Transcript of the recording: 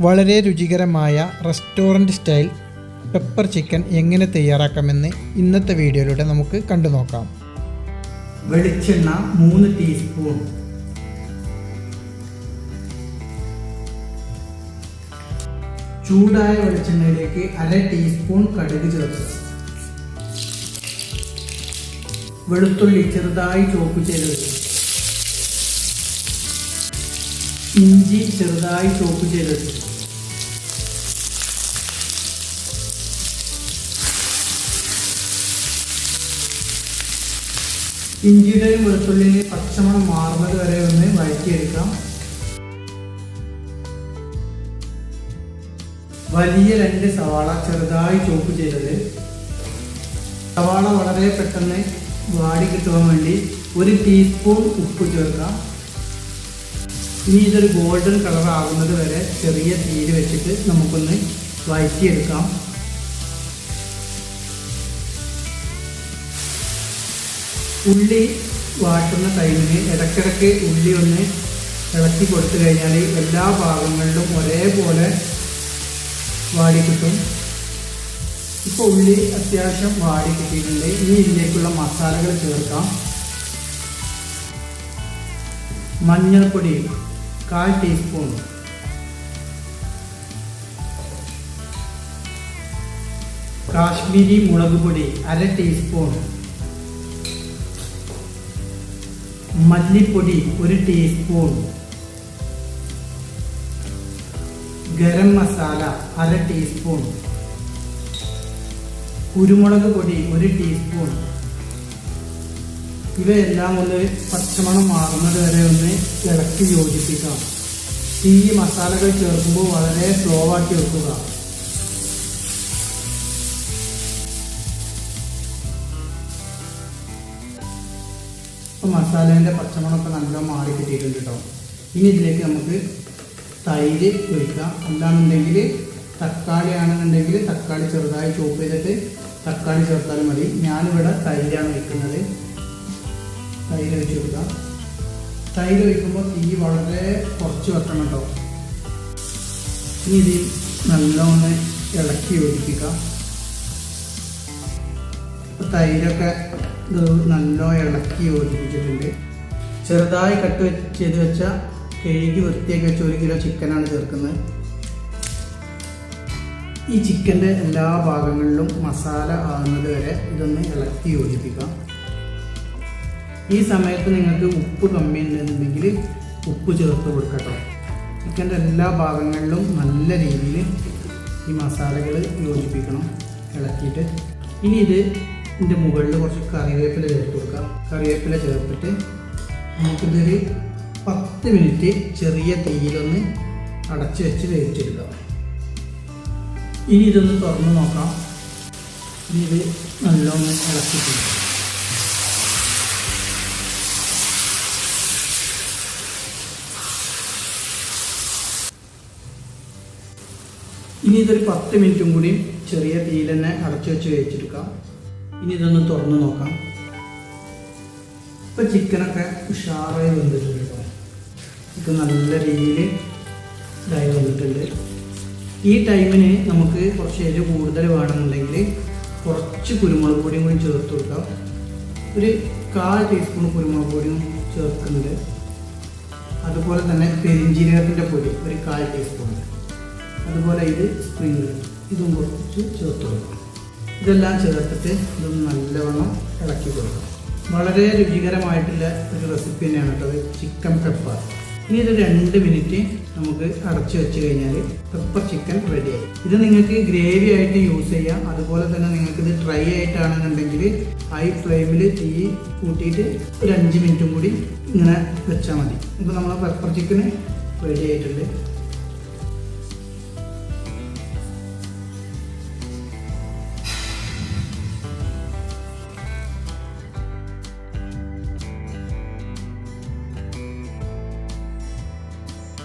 വളരെ രുചികരമായ restaurant style pepper chicken എങ്ങനെ തയ്യാറാക്കാമെന്ന് ഇന്നത്തെ വീഡിയോയിലൂടെ നമുക്ക് കണ്ടു നോക്കാം. വെളിച്ചെണ്ണ മൂന്ന് ടീസ്പൂൺ ചൂടായ വെളിച്ചെണ്ണയിലേക്ക് അര ടീസ്പൂൺ കടുക് ചേർക്കുക. വെളുത്തുള്ളി ചെറുതായി ചോപ്പ് ചെയ്ത് ഇഞ്ചി ചെറുതായി ചോപ്പ് ചെയ്ത് വെക്കുക ഇഞ്ചിയുടെയും വെളുത്തുള്ളിയുടെയും പച്ചമണം മാറുന്നത് വരെ ഒന്ന് വഴറ്റിയെടുക്കാം. വലിയ രണ്ട് സവാള ചെറുതായി ചോപ്പ് ചെയ്തത്. സവാള വളരെ പെട്ടെന്ന് വാടി കിട്ടുവാൻ വേണ്ടി ഒരു ടീസ്പൂൺ ഉപ്പ് ചേർക്കാം. ഇനി ഇതൊരു ഗോൾഡൻ കളർ ആകുന്നത് വരെ ചെറിയ തീയിൽ വെച്ചിട്ട് നമുക്കൊന്ന് വഴറ്റിയെടുക്കാം. ഉള്ളി വാട്ടുന്ന ടൈമിന് ഇടയ്ക്കിടയ്ക്ക് ഉള്ളി ഒന്ന് ഇളക്കി കൊടുത്തു കഴിഞ്ഞാൽ എല്ലാ ഭാഗങ്ങളിലും ഒരേപോലെ വാടി കിട്ടും. ഇപ്പോൾ ഉള്ളി അത്യാവശ്യം വാടി കിട്ടിയിട്ടുണ്ട്. ഇനി ഇതിലേക്കുള്ള മസാലകൾ ചേർക്കാം. മഞ്ഞൾപ്പൊടി കാൽ ടീസ്പൂൺ കാശ്മീരി മുളക് പൊടി അര ടീസ്പൂൺ മല്ലിപ്പൊടി ഒരു ടീസ്പൂൺ ഗരം മസാല അര ടീസ്പൂൺ കുരുമുളക് പൊടി ഒരു ടീസ്പൂൺ ഇവയെല്ലാം ഒന്ന് പച്ചമണം മാറുന്നത് വരെ ഒന്ന് ഇളക്കി യോജിപ്പിക്കാം ഈ മസാലകൾ ചേർക്കുമ്പോൾ വളരെ സ്ലോ ആക്കി വെക്കുക ഇപ്പം മസാലേന്റെ പച്ചമണമൊക്കെ നല്ല മാറി കിട്ടിയിട്ടുണ്ട് കേട്ടോ. ഇനി ഇതിലേക്ക് നമുക്ക് തൈര് ഒഴിക്കാം. അല്ലാന്നുണ്ടെങ്കിൽ തക്കാളി ആണെന്നുണ്ടെങ്കിൽ തക്കാളി ചെറുതായി ചോപ്പ് ചെയ്തിട്ട് തക്കാളി ചേർത്താലും മതി. ഞാനിവിടെ തൈരാണ് ഒഴിക്കുന്നത്. തൈര് ഒഴിച്ച് കൊടുക്കാം തൈര് ഒഴിക്കുമ്പോൾ തീ വളരെ കുറച്ച് വെക്കണം കേട്ടോ ഇനി ഇതിൽ നല്ലോണം ഇളക്കി ഒഴിപ്പിക്കുക ഇപ്പൊ തൈരൊക്കെ ഇത് നല്ല ഇളക്കി യോജിപ്പിച്ചിട്ടുണ്ട്. ചെറുതായി കട്ട് ചെയ്ത് വെച്ച കഴുകി വൃത്തിയാക്കി വെച്ച ഒരു കിലോ ചിക്കനാണ് ചേർക്കുന്നത്. ഈ ചിക്കന്റെ എല്ലാ ഭാഗങ്ങളിലും മസാല ആകുന്നത് വരെ ഇതൊന്ന് ഇളക്കി യോജിപ്പിക്കാം ഈ സമയത്ത് നിങ്ങൾക്ക് ഉപ്പ് കമ്മി ഉണ്ടെന്നുണ്ടെങ്കിൽ ഉപ്പ് ചേർത്ത് കൊടുക്കട്ടോ. ചിക്കന്റെ എല്ലാ ഭാഗങ്ങളിലും നല്ല രീതിയിൽ ഈ മസാലകൾ യോജിപ്പിക്കണം. ഇളക്കിയിട്ട്. ഇനി ഇത് ഇതിന്റെ മുകളിൽ കുറച്ച് കറിവേപ്പില ചേർത്ത് കൊടുക്കാം. കറിവേപ്പില ചേർത്തിട്ട് നമുക്കിതൊരു പത്ത് മിനിറ്റ് ചെറിയ തീയിലൊന്ന് അടച്ച് വെച്ച് വേവിച്ചെടുക്കാം ഇനി ഇതൊന്ന് തുറന്ന് നോക്കാം. ഇനി ഇത് നല്ലോണം ഇളക്കിയിട്ട് ഇനി ഇതൊരു പത്ത് മിനിറ്റും കൂടി ചെറിയ തീയിൽ തന്നെ അടച്ചു വെച്ച് വേവിച്ചെടുക്കാം. ഇനി ഇതൊന്ന് തുറന്നു നോക്കാം. ഇപ്പം ചിക്കനൊക്കെ ഉഷാറായി വന്നിട്ടുണ്ട് ഇത് നല്ല രീതിയിൽ ഇതായി വന്നിട്ടുണ്ട്. ഈ ടൈമിന് നമുക്ക് കുറച്ച് എരിവ് കൂടുതൽ വേണമെന്നുണ്ടെങ്കിൽ കുറച്ച് കുരുമുളക് പൊടിയും കൂടി ചേർത്ത് കൊടുക്കാം. ഒരു കാൽ ടീസ്പൂൺ കുരുമുളക് പൊടിയും ചേർക്കുന്നുണ്ട്. അതുപോലെ തന്നെ പെരിഞ്ജീരകത്തിന്റെ പൊടി ഒരു കാൽ ടീസ്പൂൺ അതുപോലെ ഇത് സ്പ്രിംഗ് ഇതും കുറച്ച് ചേർത്ത് കൊടുക്കാം ഇതെല്ലാം ചേർത്തിട്ട് ഇതൊന്ന് നല്ലവണ്ണം ഇളക്കി കൊടുക്കുക വളരെ രുചികരമായിട്ടുള്ള ഒരു റെസിപ്പി തന്നെയാണ് കേട്ടത് ചിക്കൻ പെപ്പർ ഇനി ഇത് രണ്ട് മിനിറ്റ് നമുക്ക് അടച്ചു വെച്ച് കഴിഞ്ഞാൽ പെപ്പർ ചിക്കൻ റെഡിയായി ഇത് നിങ്ങൾക്ക് ഗ്രേവി ആയിട്ട് യൂസ് ചെയ്യാം. അതുപോലെ തന്നെ നിങ്ങൾക്ക് ഇത് ഡ്രൈ ആയിട്ടാണെന്നുണ്ടെങ്കിൽ ഹൈ ഫ്ലെയിമിൽ തീ കൂട്ടിയിട്ട് ഒരു അഞ്ച് മിനിറ്റും കൂടി ഇങ്ങനെ വെച്ചാൽ മതി. ഇപ്പോൾ നമ്മൾ പെപ്പർ ചിക്കന് റെഡി ആയിട്ടുണ്ട്.